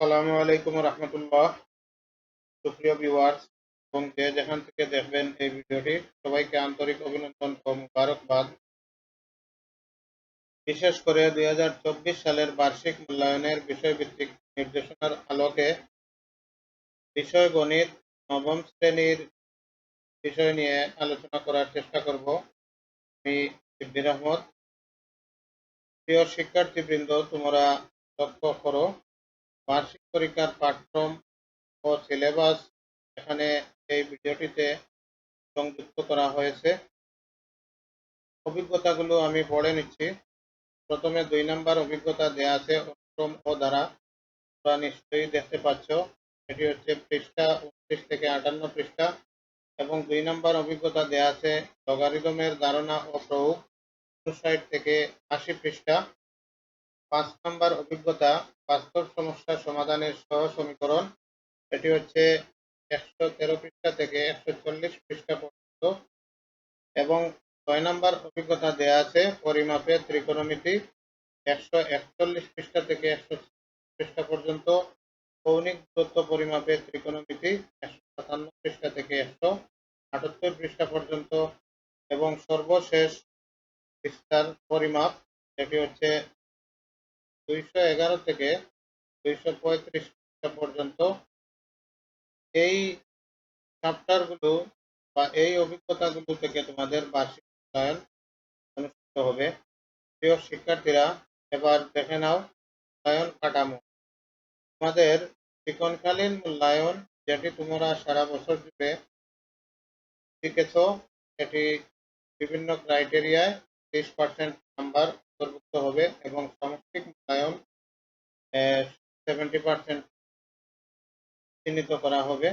আসসালামু আলাইকুম রহমতুল্লাহ। সুপ্রিয় ভিউয়ার্স এবং যে যেখান থেকে দেখবেন এই ভিডিওটি, সবাইকে আন্তরিক অভিনন্দন ও মুবারকবাদ। বিশেষ করে দুই হাজার চব্বিশ সালের বার্ষিক মূল্যায়নের বিষয়ভিত্তিক নির্দেশনার আলোকে বিষয় গণিত নবম শ্রেণির বিষয় নিয়ে আলোচনা করার চেষ্টা করব আমি শিব্বির আহমদ। প্রিয় শিক্ষার্থীবৃন্দ, তোমরা লক্ষ্য করো বার্ষিক পরীক্ষার পাঠ্যক্রম ও সিলেবাস এখানে এই ভিডিওটিতে সংযুক্ত করা হয়েছে। অভিজ্ঞতাগুলো আমি পড়ে নিচ্ছি। প্রথমে দুই নাম্বার অভিজ্ঞতা দেয়া আছে অনুক্রম ও দ্বারা। তোমরা নিশ্চয়ই দেখতে পাচ্ছ, এটি হচ্ছে পৃষ্ঠা উনত্রিশ থেকে আটান্ন পৃষ্ঠা। এবং দুই নাম্বার অভিজ্ঞতা দেয়া আছে লগারিদমের ধারণা ও প্রয়োগ। ষাট থেকে আশি পৃষ্ঠা। পাঁচ নাম্বার অভিজ্ঞতা বাস্তব সমস্যা সমাধানের সহ সমীকরণ। এটি হচ্ছে একশো তেরো পৃষ্ঠা থেকে একশো চল্লিশ পৃষ্ঠা পর্যন্ত। এবং ছয় নাম্বার অভিজ্ঞতা দেয়া আছে পরিমাপে ত্রিকোণমিতি। একশো একচল্লিশ পৃষ্ঠা থেকে একশো পৃষ্ঠা পর্যন্ত কৌণিক দূরত্ব পরিমাপে ত্রিকোণমিতি। একশো সাতান্ন পৃষ্ঠা থেকে একশো আটাত্তর পৃষ্ঠা পর্যন্ত। এবং সর্বশেষ পৃষ্ঠার পরিমাপ, এটি হচ্ছে দুইশো এগারো থেকে দুইশো পঁয়ত্রিশ পর্যন্ত এই চ্যাপ্টারগুলো বা এই অভিজ্ঞতাগুলো থেকে তোমাদের বার্ষিক মূল্যায়ন অনুষ্ঠিত হবে। প্রিয় শিক্ষার্থীরা, এবার দেখে নাও মূল্যায়ন কাঠামো। তোমাদের শিক্ষণকালীন মূল্যায়ন যেটি তোমরা সারা বছর জুড়ে শিখেছ, এটি বিভিন্ন ক্রাইটেরিয়ায় ত্রিশ পার্সেন্ট নাম্বার অন্তর্ভুক্ত হবে এবং সামষ্টিক মূল্যায়ন সেভেন্টি পার্সেন্ট চিহ্নিত করা হবে।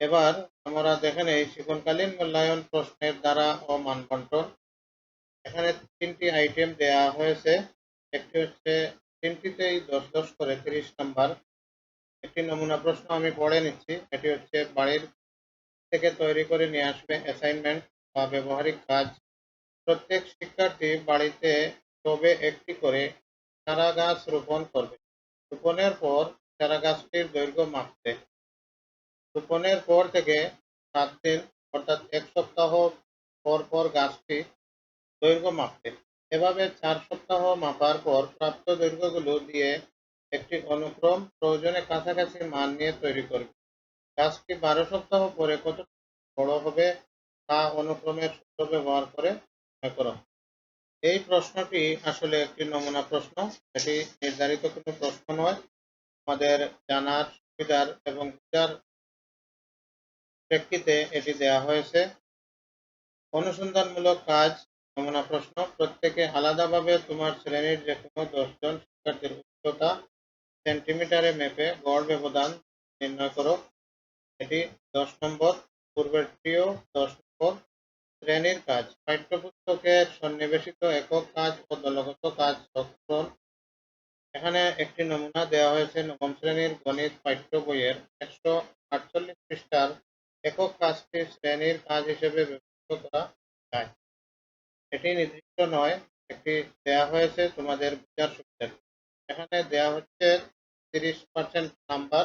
এবার আমরা দেখে নেই শিক্ষণকালীন মূল্যায়ন প্রশ্নের দ্বারা ও মানবন্টন এখানে তিনটি আইটেম দেয়া হয়েছে। একটি হচ্ছে, তিনটিতেই দশ দশ করে তিরিশ নাম্বার। একটি নমুনা প্রশ্ন আমি পড়ে নিচ্ছি। এটি হচ্ছে বাড়ির থেকে তৈরি করে নিয়ে আসবে অ্যাসাইনমেন্ট বা ব্যবহারিক কাজ। প্রত্যেক শিক্ষার্থী বাড়িতে তবে একটি করে চারা গাছ রোপণ করবে। রোপণের পর চারা গাছটির দৈর্ঘ্য মাপতে। রোপণের পর থেকে সাত দিন অর্থাৎ এক সপ্তাহ পর পর গাছটি দৈর্ঘ্য মাপতে। এভাবে চার সপ্তাহ মাপার পর প্রাপ্ত দৈর্ঘ্যগুলো দিয়ে একটি অনুক্রম প্রয়োজনে কাছাকাছি মান নিয়ে তৈরি করবে। গাছটি বারো সপ্তাহ পরে কত বড় হবে তা অনুক্রমের সূত্র ব্যবহার করে করো। এই প্রশ্নটি আসলে একটি নমুনা প্রশ্ন। এটি নির্ধারিত কোনো প্রশ্ন নয়। আমাদের জানার, সুবিধার এবং বুঝার প্রেক্ষিতে এটি দেয়া হয়েছে। অনুসন্ধানমূলক কাজ, নমুনা প্রশ্ন। প্রত্যেকে আলাদাভাবে তোমার শ্রেণির যে কোনো দশজন শিক্ষার্থীর উচ্চতা, সেন্টিমিটারে মেপে গড় ব্যবধান নির্ণয় করো। এটি দশ নম্বর, পূর্বেরটিও দশ নম্বর। শ্রেণির কাজ। পাঠ্যপুস্তকের সন্নিবেশিত একক কাজ ও দলগত কাজ সংরক্ষণ এখানে একটি নমুনা দেওয়া হয়েছে নবম শ্রেণির গণিত পাঠ্য বইয়ের একশো আটচল্লিশ পৃষ্ঠার একক কাজটি শ্রেণির কাজ হিসেবে ব্যবহৃত করা যায়। এটি নির্দিষ্ট নয় একটি দেয়া হয়েছে তোমাদের বোঝার সুবিধার এখানে দেয়া হচ্ছে তিরিশ পার্সেন্ট নাম্বার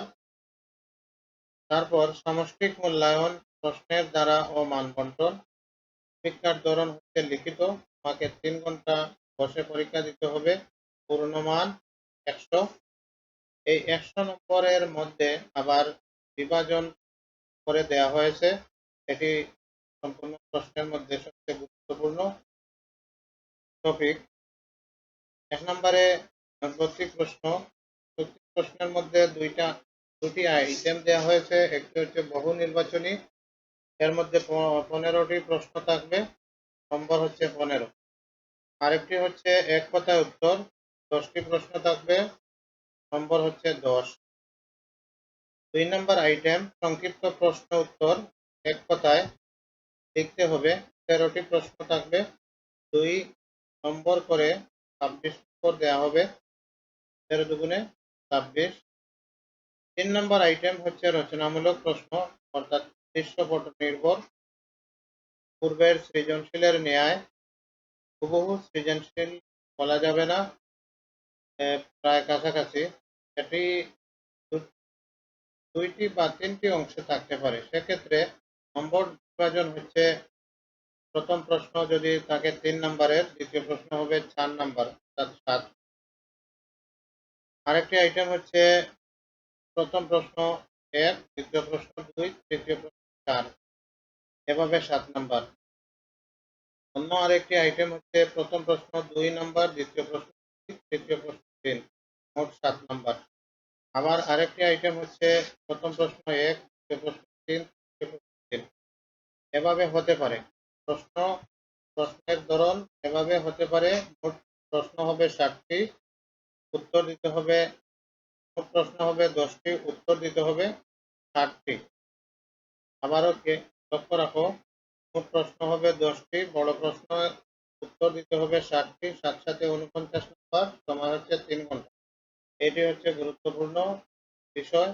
তারপর সামষ্টিক মূল্যায়ন প্রশ্নের দ্বারা ও মানবন্টন। পরীক্ষার ধরন হচ্ছে লিখিত। তোমাকে তিন ঘণ্টা বসে পরীক্ষা দিতে হবে। পূর্ণমান একশো। এই একশো নম্বরের মধ্যে আবার বিভাজন করে দেয়া হয়েছে। এটি সম্পূর্ণ প্রশ্নের মধ্যে সবচেয়ে গুরুত্বপূর্ণ টপিক। এক নম্বরে প্রত্যেক প্রশ্ন। প্রশ্নের মধ্যে দুইটা, দুটি আইটেম দেওয়া হয়েছে। একটি হচ্ছে বহু নির্বাচনী এর মধ্যে পনেরোটি প্রশ্ন থাকবে। নম্বর হচ্ছে পনেরো। আরেকটি হচ্ছে এক কথায় উত্তর, দশটি প্রশ্ন থাকবে। নম্বর হচ্ছে দশ। দুই নম্বর আইটেম সংক্ষিপ্ত প্রশ্ন উত্তর, এক কথায় লিখতে হবে। তেরোটি প্রশ্ন থাকবে। দুই নম্বর করে ছাব্বিশ নম্বর দেওয়া হবে। তেরো দুগুণে ছাব্বিশ। তিন নম্বর আইটেম হচ্ছে রচনামূলক প্রশ্ন, অর্থাৎ দৃশ্যপট নির্ভর। পূর্বের সৃজনশীলের ন্যায় হুবহু সৃজনশীল বলা যাবে না। প্রায় কাছাকাছি। এটি দুইটি বা তিনটি অংশে থাকতে পারে। সেক্ষেত্রে নম্বর বিভাজন হচ্ছে প্রথম প্রশ্ন যদি থাকে তিন নম্বরের, দ্বিতীয় প্রশ্ন হবে চার নাম্বার, অর্থাৎ সাত। আরেকটি আইটেম হচ্ছে প্রথম প্রশ্ন এক, দ্বিতীয় প্রশ্ন দুই, তৃতীয় প্রশ্ন চার। এভাবে সাত নাম্বার। অন্য আরেকটি আইটেম হচ্ছে, প্রথম প্রশ্ন দুই নাম্বার, দ্বিতীয় প্রশ্ন তৃতীয় প্রশ্ন তিন, মোট সাত নাম্বার। আবার আরেকটি আইটেম হচ্ছে, প্রথম প্রশ্ন এক, দ্বিতীয় প্রশ্ন তিন, তৃতীয় প্রশ্ন তিন। এভাবে হতে পারে। প্রশ্ন, প্রশ্নের ধরন এভাবে হতে পারে। মোট প্রশ্ন হবে ষাটটি উত্তর দিতে হবে। মোট প্রশ্ন হবে দশটি, উত্তর দিতে হবে ষাটটি। আবারও লক্ষ্য রাখো মোট প্রশ্ন হবে দশটি, বড় প্রশ্ন, উত্তর দিতে হবে ষাটটি সাত সাথে উনপঞ্চাশ নম্বর সময় হচ্ছে তিন ঘণ্টা। এটি হচ্ছে গুরুত্বপূর্ণ বিষয়।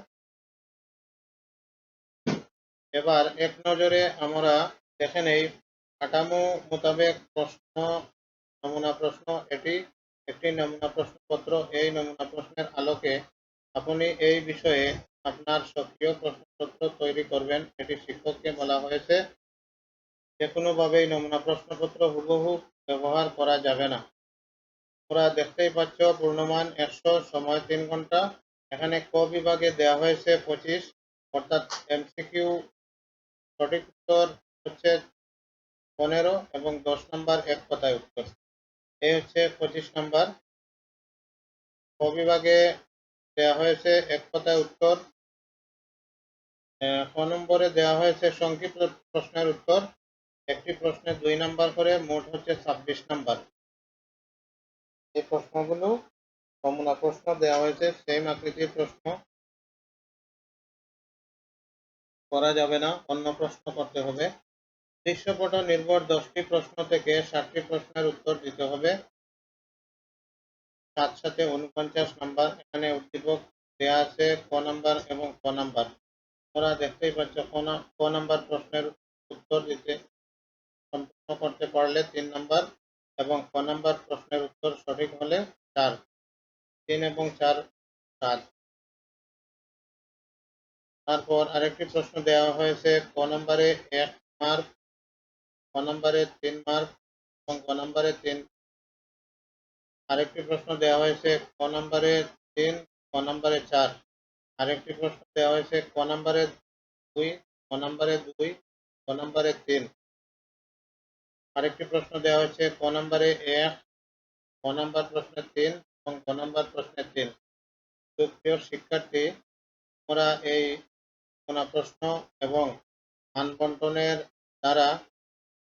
এবার এক নজরে আমরা দেখে নেই কাঠামো মোতাবেক প্রশ্ন, নমুনা প্রশ্ন এটি, একটি নমুনা প্রশ্নপত্র। এই নমুনা প্রশ্নের আলোকে আপনি এই বিষয়ে আপনার সক্রিয় প্রশ্নপত্র তৈরি করবেন, এটি শিক্ষককে বলা হয়েছে। যে কোনোভাবেই নমুনা প্রশ্নপত্র হুবহু ব্যবহার করা যাবে না। ওরা দেখতেই পাচ্ছ, পূর্ণমান একশো সময় তিন ঘণ্টা। এখানে ক বিভাগে দেওয়া হয়েছে পঁচিশ, অর্থাৎ এমসিকিউ সঠিক উত্তর হচ্ছে পনেরো এবং দশ নম্বর এক কথায় উত্তর। এই হচ্ছে পঁচিশ নম্বর। ক বিভাগে দেওয়া হয়েছে এক কথায় উত্তর। ক নম্বরে দেওয়া হয়েছে সংক্ষিপ্ত প্রশ্নের উত্তর। একটি প্রশ্নে দুই নাম্বার করে, মোট হচ্ছে ছাব্বিশ নাম্বার। এই প্রশ্নগুলো নমুনা প্রশ্ন দেওয়া হয়েছে সেম আকৃতির প্রশ্ন। করা যাবে না, অন্য প্রশ্ন করতে হবে। দৃশ্যপট নির্ভর দশটি প্রশ্ন থেকে ষাটটি প্রশ্নের উত্তর দিতে হবে। সাথে উনপঞ্চাশ নাম্বার। এখানে উদ্দীপক দেওয়া আছে ক নাম্বার এবং ক নাম্বার। তোমরা দেখতেই পাচ্ছ ক নাম্বার প্রশ্নের উত্তর দিতে সম্পূর্ণ করতে পারলে তিন নাম্বার এবং ক নাম্বার প্রশ্নের উত্তর সঠিক হলে চার। তিন এবং চার, সাত। তারপর আরেকটি প্রশ্ন দেওয়া হয়েছে, ক নম্বরে এক মার্ক, ক নম্বরে তিন মার্ক এবং ক নম্বরে তিন আরেকটি প্রশ্ন দেওয়া হয়েছে, ক নম্বরে তিন, ক নম্বরে চার। আরেকটি প্রশ্ন দেওয়া হয়েছে, ক নম্বরে দুই, ক নম্বরে দুই, ক নম্বরে তিন। আরেকটি প্রশ্ন দেওয়া হয়েছে, ক নম্বরে এক, ক নম্বর প্রশ্নে তিন এবং ক নম্বর প্রশ্নে তিন। সুপ্রিয় শিক্ষার্থী, তোমরা এই কোনা প্রশ্ন এবং মান বন্টনের দ্বারা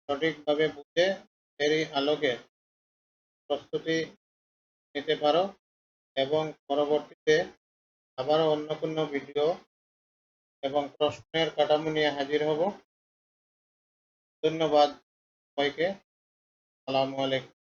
সঠিকভাবে বুঝে এরই আলোকে প্রস্তুতি নিতে পারো এবং পরবর্তীতে আবারও অন্য কোনো ভিডিও এবং প্রশ্নের কাঠামো নিয়ে হাজির হব। ধন্যবাদ সবাইকে। আসসালামু আলাইকুম।